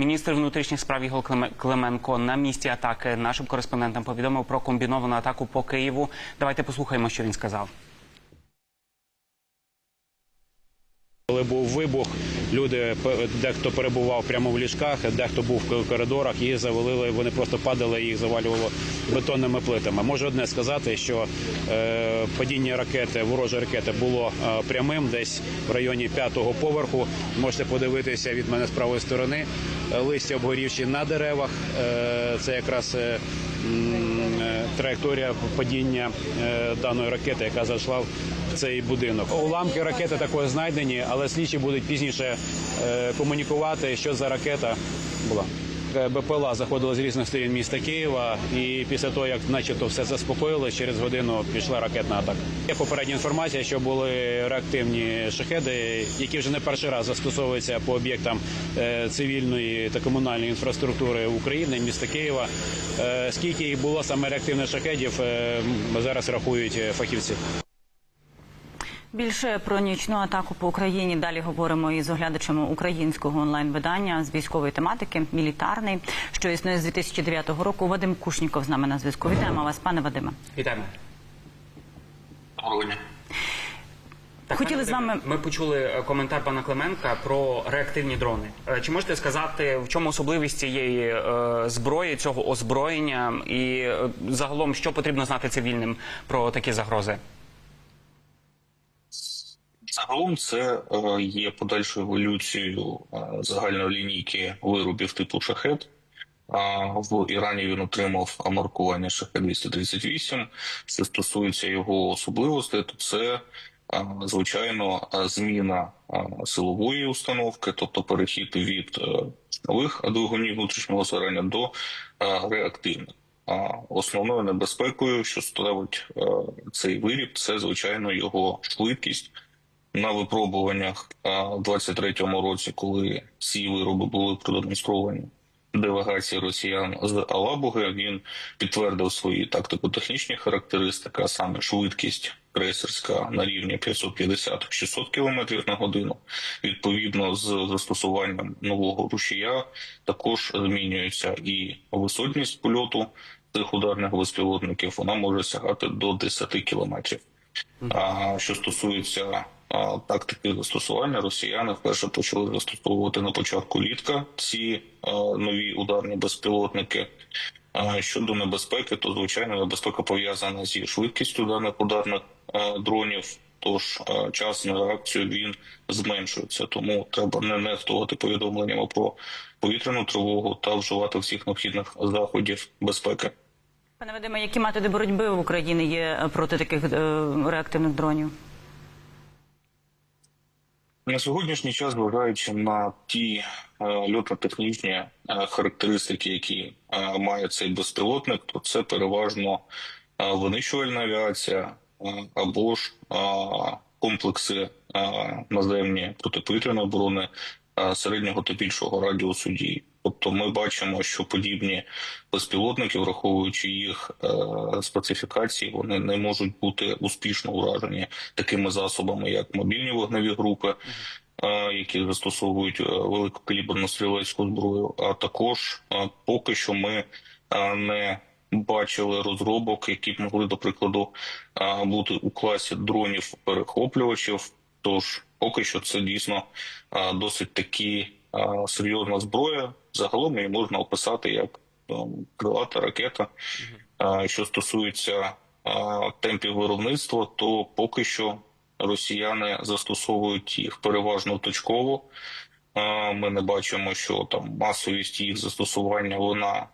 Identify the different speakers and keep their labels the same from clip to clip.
Speaker 1: Міністр внутрішніх справ Ігор Клименко на місці атаки нашим кореспондентам повідомив про комбіновану атаку по Києву. Давайте послухаємо, що він сказав.
Speaker 2: Коли був вибух, люди дехто перебував прямо в ліжках, дехто був в коридорах, їх завалили, вони просто падали, їх завалювало бетонними плитами. Можу одне сказати, що е, падіння ракети, ворожої ракети було е, прямим, десь в районі п'ятого поверху. Можете подивитися від мене з правої сторони. Листя обгорівші на деревах. Е, це якраз траєкторія падіння даної ракети, яка зайшла в цей будинок. Уламки ракети також знайдені, але слідчі будуть пізніше комунікувати, що за ракета була. Е, БПЛА заходила з різних сторін міста Києва, і після того, як начебто все заспокоїлось, через годину пішла ракетна атака. Є попередня інформація, що були реактивні шахеди, які вже не перший раз застосовуються по об'єктам е, цивільної та комунальної інфраструктури України, міста Києва. Е, Скільки їх було саме реактивних шахедів, е, зараз рахують е, фахівці.
Speaker 3: Більше про нічну атаку по Україні далі говоримо із оглядачами українського онлайн-видання з військової тематики Мілітарний, що існує з 2009 року. Вадим Кушніков з нами на зв'язку. Вітаємо вас, пане Вадиме.
Speaker 1: Вітаємо.
Speaker 4: Доброго дня.
Speaker 1: Так,
Speaker 3: Хотіли
Speaker 1: пане
Speaker 3: з вами-
Speaker 1: Ми почули е, коментар пана Клименка про реактивні дрони. Е, Чи можете сказати, в чому особливість цієї е, зброї, цього озброєння, і е, загалом що потрібно знати цивільним про такі загрози?
Speaker 4: Загалом це е, є подальшою еволюцією е, загальної лінійки виробів типу шахет. В Ірані він отримав маркування шахет 238 Що стосується його особливостей, то це е, звичайно зміна силової установки, тобто перехід від нових двигунів внутрішнього згорання до реактивних. Основною небезпекою, що ставить цей виріб, це звичайно його швидкість. На випробуваннях в 23-му році, коли ці вироби були продемонстровані делегації росіян з Алабуги, він підтвердив свої тактико-технічні характеристики, а саме швидкість крейсерська на рівні 550-600 км на годину. Відповідно з застосуванням нового рушія також змінюється і висотність польоту цих ударних безпілотників. Вона може сягати до 10 кілометрів. А що стосується тактики застосування, росіяни вперше почали застосовувати на початку літка ці нові ударні безпілотники. Щодо небезпеки, то звичайно небезпека пов'язана зі швидкістю даних ударних дронів. Тож час на реакцію він зменшується, тому треба не нехтувати повідомленнями про повітряну тривогу та вживати всіх необхідних заходів безпеки.
Speaker 3: Пане Вадиме, які методи боротьби в Україні є е, проти таких е, реактивних дронів?
Speaker 4: На сьогоднішній час, зважаючи на ті е, льотно-технічні е, характеристики, які е, має цей безпілотник, то це переважно винищувальна авіація або ж комплекси е, наземні протиповітряної оборони середнього та більшого радіусу дії. Тобто ми бачимо, що подібні безпілотники, враховуючи їх е, специфікації, вони не можуть бути успішно уражені такими засобами, як мобільні вогневі групи, е, які застосовують е, великокаліберну стрілецьку зброю. А також поки що ми не бачили розробок, які б могли, до прикладу, бути у класі дронів перехоплювачів. Тож поки що це дійсно досить таки е, серйозна зброя. Загалом її можна описати як крилата ракета. Е, Що стосується е, темпів виробництва, то поки що росіяни застосовують їх переважно точково. Е, Ми не бачимо, що там масовість їх застосування вона е,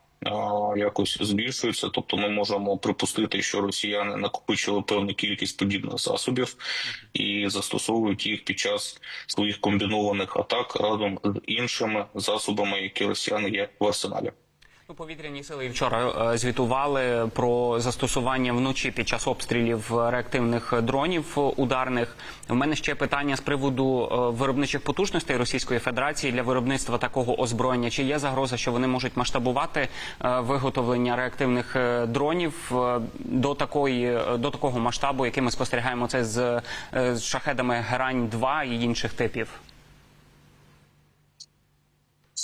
Speaker 4: якось збільшується. Тобто, ми можемо припустити, що росіяни накопичили певну кількість подібних засобів і застосовують їх під час своїх комбінованих атак разом з іншими засобами, які росіяни є в арсеналі.
Speaker 1: Ну, повітряні сили вчора е, звітували про застосування вночі під час обстрілів реактивних дронів ударних. У мене ще питання з приводу е, виробничих потужностей Російської Федерації для виробництва такого озброєння. Чи є загроза, що вони можуть масштабувати е, виготовлення реактивних дронів до такої до такого масштабу, який ми спостерігаємо це з, з шахедами Герань 2 і інших типів?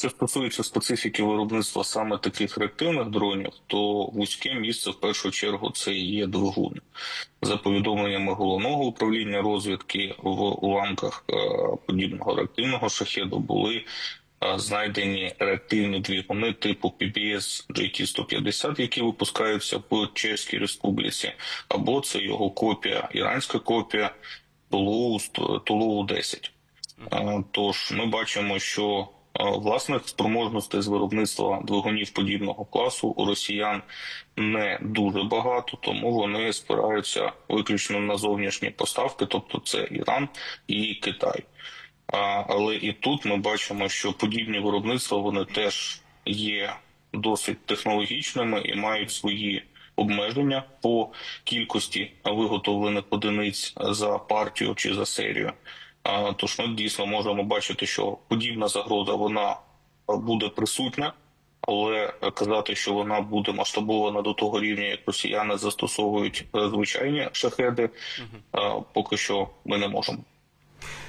Speaker 4: Що стосується специфіки виробництва саме таких реактивних дронів, то вузьке місце в першу чергу це є двигун. За повідомленнями головного управління розвідки в уламках е, подібного реактивного шахеду були е, знайдені реактивні двигуни типу PBS JT-150, які випускаються в Чеській Республіці, або це його копія, іранська копія Тулоу 10. Е, Тож ми бачимо, що власних спроможностей з виробництва двигунів подібного класу у росіян не дуже багато, тому вони спираються виключно на зовнішні поставки, тобто це Іран і Китай. Але і тут ми бачимо, що подібні виробництва вони теж є досить технологічними і мають свої обмеження по кількості виготовлених одиниць за партію чи за серію. Тож ми дійсно можемо бачити, що подібна загроза вона буде присутня, але казати, що вона буде масштабована до того рівня, як росіяни застосовують е, звичайні шахеди, е, поки що ми не можемо.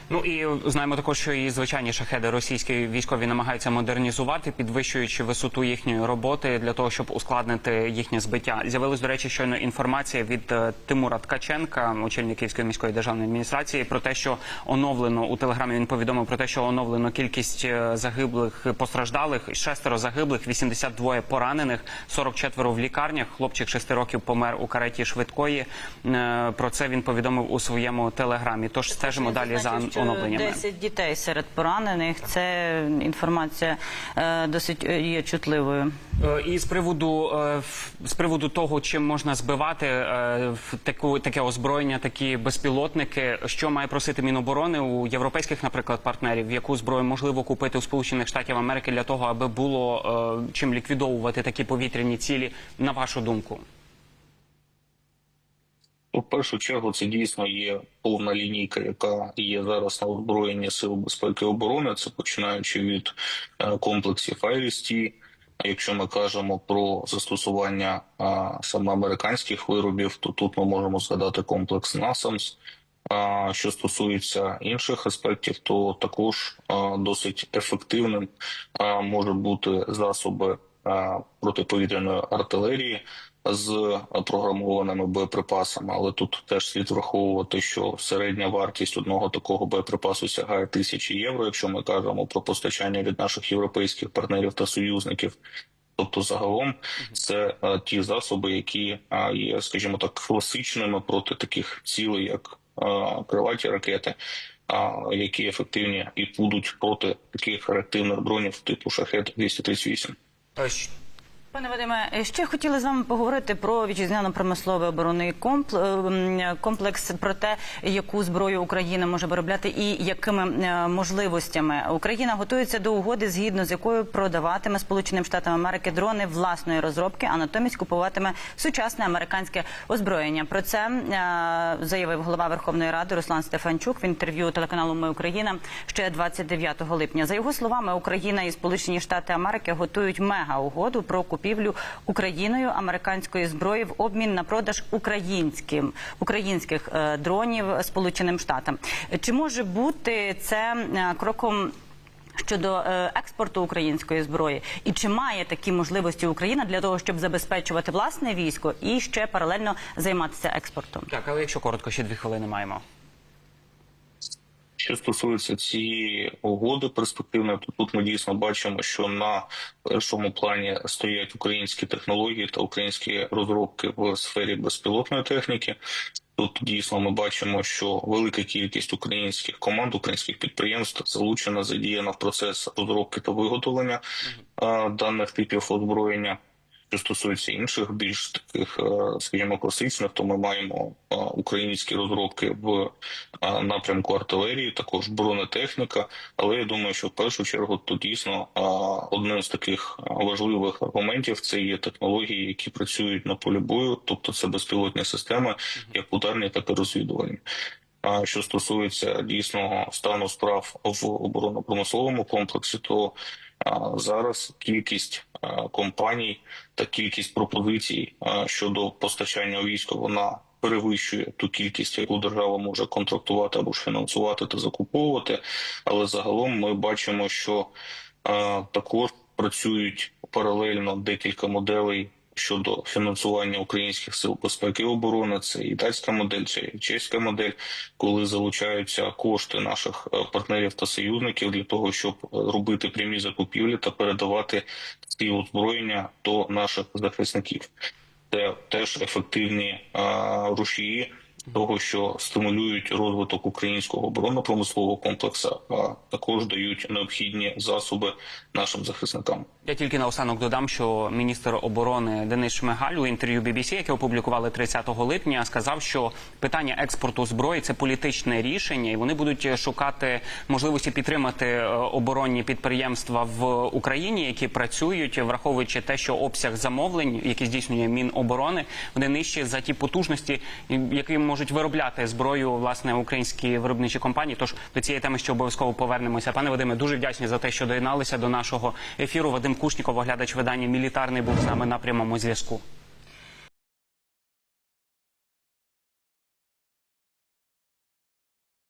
Speaker 1: Ну і знаємо також, що і звичайні шахеди російські військові намагаються модернізувати, підвищуючи висоту їхньої роботи для того, щоб ускладнити їхнє збиття. З'явилась, до речі, щойно інформація від е, Тимура Ткаченка, очільника Київської міської державної адміністрації, про те, що оновлено у телеграмі. Він повідомив про те, що оновлено кількість е, загиблих постраждалих, шестеро загиблих, 82 поранених, 44 в лікарнях. Хлопчик 6 років помер у кареті швидкої. Е, Про це він повідомив у своєму телеграмі. Тож стежимо далі за
Speaker 3: Що 10 дітей серед поранених. Це інформація е, досить е, є чутливою.
Speaker 1: Е, І з приводу з приводу того, чим можна збивати в таку таке озброєння, такі безпілотники, що має просити Міноборони у європейських, наприклад, партнерів, яку зброю можливо купити у Сполучених Штатів Америки для того, аби було чим ліквідовувати такі повітряні цілі, на вашу думку?
Speaker 4: Ну, В першу чергу це дійсно є повна лінійка, яка є зараз на озброєнні сил безпеки і оборони. Це починаючи від е, комплексів IRIS-T. Якщо ми кажемо про застосування а, саме американських виробів, то тут ми можемо згадати комплекс NASAMS. А що стосується інших аспектів, то також а, досить ефективним а, можуть бути засоби а, протиповітряної артилерії з програмованими боєприпасами, але тут теж слід враховувати, що середня вартість одного такого боєприпасу сягає тисячі євро, якщо ми кажемо про постачання від наших європейських партнерів та союзників. Тобто, загалом це е, ті засоби, які е, є, скажімо так, класичними проти таких цілей, як е, крилаті ракети, а, які ефективні і будуть проти таких реактивних дронів типу шахет 238
Speaker 1: Е, щ-
Speaker 3: Пане Вадиме, ще хотіли з вами поговорити про вітчизняно-промисловий оборонний ем, комплекс, про те, яку зброю Україна може виробляти і якими е, можливостями Україна готується до угоди, згідно з якою продаватиме Сполученим Штатам Америки дрони власної розробки, а натомість купуватиме сучасне американське озброєння. Про це е, заявив голова Верховної Ради Руслан Стефанчук в інтерв'ю телеканалу Ми Україна ще 29 липня. За його словами, Україна і Сполучені Штати Америки готують мега угоду про купівлю Україною американської зброї в обмін на продаж українським українських е, дронів Сполученим Штатам. Чи може бути це е, кроком? Щодо е, експорту української зброї, і чи має такі можливості Україна для того, щоб забезпечувати власне військо і ще паралельно займатися експортом?
Speaker 1: Так, але якщо коротко, ще дві хвилини маємо.
Speaker 4: Що стосується цієї угоди перспективної, то тут ми дійсно бачимо, що на першому плані стоять українські технології та українські розробки в сфері безпілотної техніки. Тут дійсно ми бачимо, що велика кількість українських команд, українських підприємств залучена, задіяна в процес розробки та виготовлення даних типів озброєння. Що стосується інших більш таких, е, скажімо, класичних, то ми маємо е, українські розробки в е, напрямку артилерії, також бронетехніка. Але я думаю, що в першу чергу тут дійсно одним з таких важливих аргументів це є технології, які працюють на полі бою, тобто це безпілотні системи, як ударні, так і розвідувальні. А що стосується дійсного стану справ в оборонно-промисловому комплексі, то зараз кількість компаній та кількість пропозицій щодо постачання військ вона перевищує ту кількість, яку держава може контрактувати або ж фінансувати та закуповувати. Але загалом ми бачимо, що Також працюють паралельно декілька моделей щодо фінансування українських сил безпеки і оборони. Це і датська модель, це чеська модель, коли залучаються кошти наших е, партнерів та союзників для того, щоб е, робити прямі закупівлі та передавати ці озброєння до наших захисників. Це теж ефективні а, рушії того, що стимулюють розвиток українського оборонно-промислового комплексу, а також дають необхідні засоби нашим захисникам.
Speaker 1: Я тільки наостанок додам, що міністр оборони Денис Шмигаль у інтерв'ю BBC, яке опублікували 30 липня, сказав, що питання експорту зброї це політичне рішення, і вони будуть шукати можливості підтримати е, оборонні підприємства в Україні, які працюють, враховуючи те, що обсяг замовлень, які здійснює Міноборони, вони нижчі за ті потужності, які можуть виробляти зброю власне українські виробничі компанії. Тож до цієї теми ще обов'язково повернемося. Пане Вадиме, дуже вдячні за те, що доєдналися до нашого ефіру. Вадим Кушніков, оглядач видання Мілітарний, був з нами на прямому зв'язку.